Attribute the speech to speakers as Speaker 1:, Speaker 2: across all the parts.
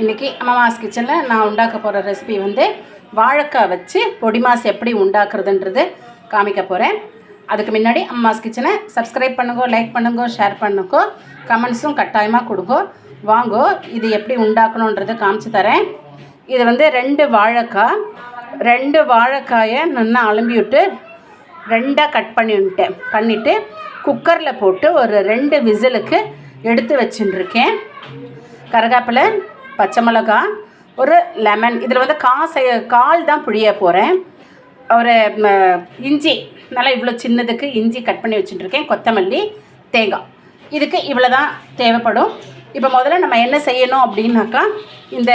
Speaker 1: இன்றைக்கி அம்மாஸ் கிச்சனில் நான் உண்டாக்க போகிற ரெசிபி வந்து வாழைக்காய் வச்சு பொடி மாஸ் எப்படி உண்டாக்குறதுன்றது காமிக்க போகிறேன் அதுக்கு முன்னாடி அம்மாஸ் கிச்சனை சப்ஸ்கிரைப் பண்ணுங்க லைக் பண்ணுங்க ஷேர் பண்ணுங்க. கமெண்ட்ஸும் கட்டாயமாக கொடுங்க. வாங்கோ இது எப்படி உண்டாக்கணுன்றதை காமிச்சு தரேன். இது வந்து ரெண்டு வாழைக்காய் ரெண்டு வாழைக்காயை நல்லா அலம்பி விட்டு ரெண்டாக கட் பண்ணி விட்டேன் பண்ணிவிட்டு குக்கரில் போட்டு ஒரு ரெண்டு விசிலுக்கு எடுத்து வச்சுட்டுருக்கேன் கருகாப்பில் பச்சை மிளகா ஒரு லெமன் இதில் வந்து காசை கால் தான் புழிய போகிறேன் ஒரு இஞ்சி. நல்லா இவ்வளோ சின்னதுக்கு இஞ்சி கட் பண்ணி வச்சுட்டுருக்கேன். கொத்தமல்லி தேங்காய். இதுக்கு இவ்வளோ தான் தேவைப்படும். இப்போ முதல்ல நம்ம என்ன செய்யணும் அப்படின்னாக்கா இந்த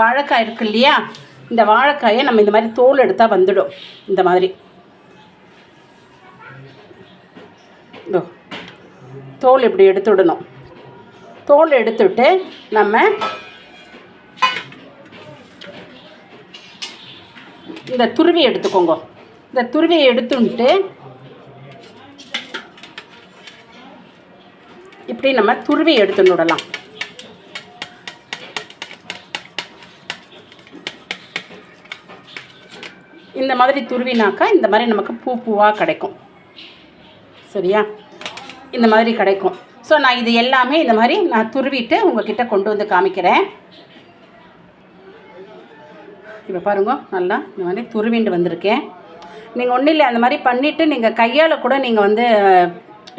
Speaker 1: வாழைக்காய் இருக்கு இல்லையா? இந்த வாழைக்காயை நம்ம இந்த மாதிரி தோல் எடுத்தால் வந்துடும். இந்த மாதிரி. தோல் இப்படி எடுத்து விடணும். தோல் எடுத்துட்டு நம்ம இந்த துருவி எடுத்துக்கோங்க. இந்த துருவியை எடுத்துட்டு இப்படி நம்ம துருவி எடுத்துன்னு விடலாம். இந்த மாதிரி துருவினாக்கா இந்த மாதிரி நமக்கு பூ பூவாக கிடைக்கும். சரியா? இந்த மாதிரி கிடைக்கும். ஸோ நான் இது எல்லாமே இந்த மாதிரி நான் துருவிட்டு உங்ககிட்ட கொண்டு வந்து காமிக்கிறேன். இப்போ பாருங்க நல்லா இந்த மாதிரி துருவிண்டு வந்திருக்கேன் நீங்கள் ஒன்றும் இல்லை அந்த மாதிரி பண்ணிவிட்டு நீங்கள் கையால் கூட நீங்கள் வந்து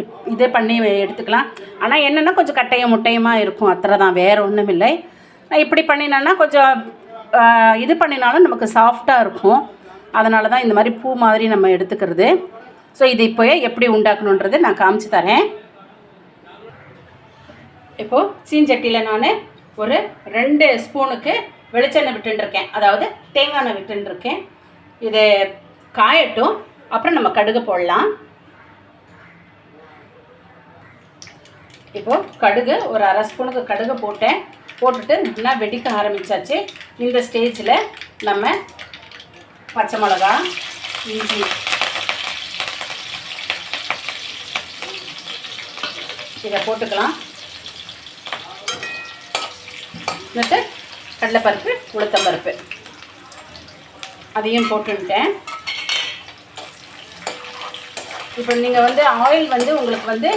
Speaker 1: இப்- இது பண்ணி எடுத்துக்கலாம். ஆனால் என்னென்னா கொஞ்சம் கட்டையும் முட்டையுமாக இருக்கும் அத்தனை தான் வேறு ஒன்றும் இல்லை. நான் இப்படி பண்ணினேன்னா கொஞ்சம் இது பண்ணினாலும் நமக்கு சாஃப்டாக இருக்கும். அதனால தான் இந்த மாதிரி பூ மாதிரி நம்ம எடுத்துக்கிறது. ஸோ இது இப்போ எப்படி உண்டாக்கணுன்றது நான் காமிச்சு தரேன். இப்போது சீஞ்சட்டியில் நான் ஒரு ரெண்டு ஸ்பூனுக்கு வெளிச்செண்ணெய் விட்டுருக்கேன் அதாவது தேங்காய் எண்ணெய் விட்டுருக்கேன் இது காயட்டும் அப்புறம் நம்ம கடுகு போடலாம் இப்போது கடுகு ஒரு அரை ஸ்பூனுக்கு கடுகு போட்டேன் போட்டுட்டு நல்லா வெடிக்க ஆரம்பிச்சாச்சு இந்த ஸ்டேஜில் நம்ம பச்சை மிளகா இஞ்சி இதை போட்டுக்கலாம் എന്നിട്ട് கடலைப்பருப்பு உளுத்தம்பருப்பு. அதையும் போட்டுட்டேன். இப்போ நீங்கள் வந்து ஆயில் வந்து உங்களுக்கு வந்து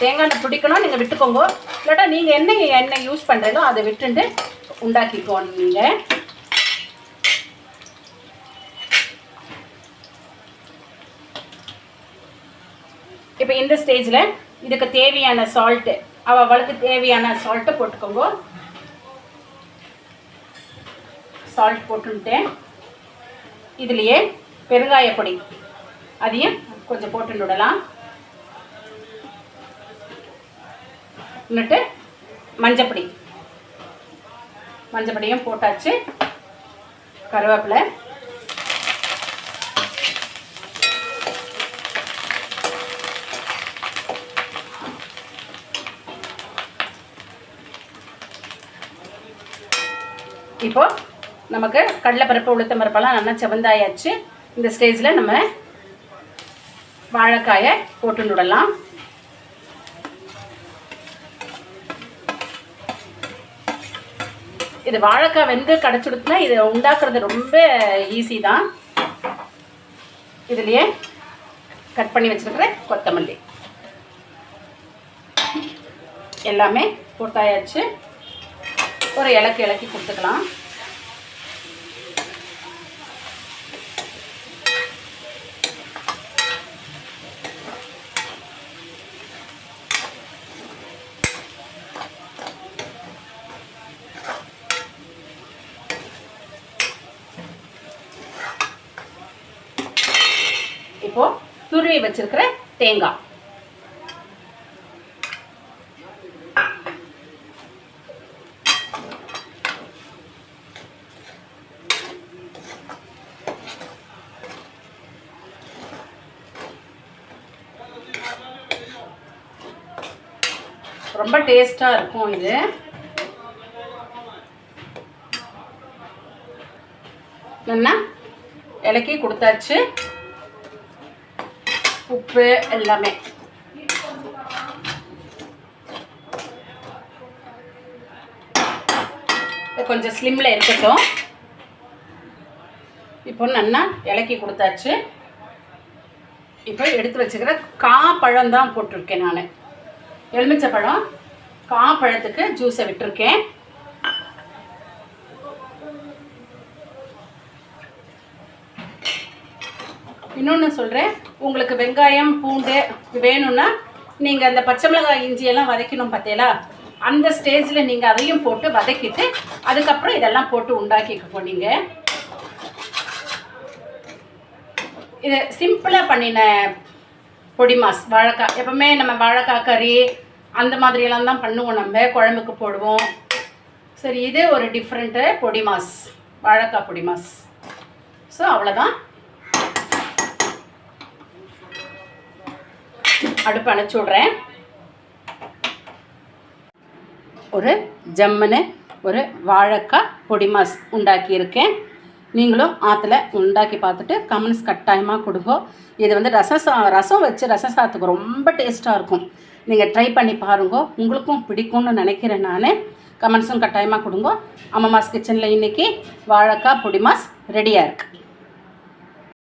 Speaker 1: தேங்காய் எண்ணெய் பிடிக்கணும் நீங்கள் விட்டுக்கோங்க. இல்லாட்டா நீங்கள் என்ன எண்ணெய் யூஸ் பண்ணுறீங்களோ அதை விட்டுட்டு உண்டாக்கிக்கோங்க நீங்கள் இப்போ இந்த ஸ்டேஜில் இதுக்கு தேவையான சால்ட்டு அவளுக்கு தேவையான சால்ட்டை போட்டுக்கோங்க. சால்ட் போட்டுட்டேன் இதுலேயே பெருங்காயப்பொடி அதையும் கொஞ்சம் போட்டு விடலாம் இன்னட்டு மஞ்சப்பொடி. மஞ்சப்பொடியும் போட்டாச்சு. கருவேப்பிலை. இப்போது நமக்கு கடலைப்பருப்பு உளுத்தம் பருப்பெல்லாம் நல்லா செவந்தாயாச்சு. இந்த ஸ்டேஜில் நம்ம வாழைக்காயை போட்டு விடலாம் இது வாழைக்காய் வெந்து கிடச்சிடுத்துனா இது உண்டாக்குறது ரொம்ப ஈஸி தான். இதுலேயே கட் பண்ணி வச்சிருக்கிற கொத்தமல்லி. எல்லாமே போட்டாயாச்சு. ஒரு இலக்கு இலக்கி கொடுத்துக்கலாம். இப்போ துருவி வச்சிருக்கிற தேங்காய். ரொம்ப டேஸ்ட்டாக இருக்கும் இது. என்ன? இலக்கி கொடுத்தாச்சு. உப்பு எல்லாமே e கொஞ்சம் ஸ்லிம்மில் இருக்கட்டும். இப்போ நல்லா இலக்கி கொடுத்தாச்சு. இப்போ எடுத்து வச்சுக்கிற கா பழம் தான் போட்டிருக்கேன் நான். எலுமிச்சை பழம் காப்பழத்துக்கு ஜூஸை விட்டுருக்கேன். இன்னொன்று சொல்கிறேன் உங்களுக்கு வெங்காயம் பூண்டு வேணும்னா நீங்கள் அந்த பச்சை மிளகாய் இஞ்சியெல்லாம் வதக்கணும் பார்த்தீங்களா அந்த ஸ்டேஜில் நீங்கள் அதையும் போட்டு வதக்கிட்டு அதுக்கப்புறம் இதெல்லாம் போட்டு உண்டாக்கிக்க போனீங்க இது சிம்பிளாக பண்ணின பொடி மாஸ் வாழைக்காய். எப்பவுமே நம்ம வாழைக்காய் கறி அந்த மாதிரியெல்லாம் தான் பண்ணுவோம் நம்ம. குழம்புக்கு போடுவோம். சரி இது ஒரு டிஃப்ரெண்ட்டு பொடி மாஸ் வாழைக்காய் பொடி மாஸ். ஸோ அவ்வளோதான் அடுப்பு அணைச்சி விட்றேன். ஒரு ஜம்முன்னு ஒரு வாழைக்காய் பொடி மாஸ் உண்டாக்கியிருக்கேன். நீங்களும் ஆற்றுல உண்டாக்கி பார்த்துட்டு கமெண்ட்ஸ் கட்டாயமாக கொடுங்க. இது வந்து ரசம் சா ரசம் வச்சு ரசம் சாதத்துக்கு ரொம்ப டேஸ்ட்டாக இருக்கும். நீங்கள் ட்ரை பண்ணி பாருங்க. உங்களுக்கும் பிடிக்கும்னு நினைக்கிறேன் நான். கமெண்ட்ஸும் கட்டாயமாக கொடுங்க. அம்மா மாஸ் கிச்சனில் இன்றைக்கி வாழைக்காய் பொடி மாஸ் ரெடியாக இருக்குது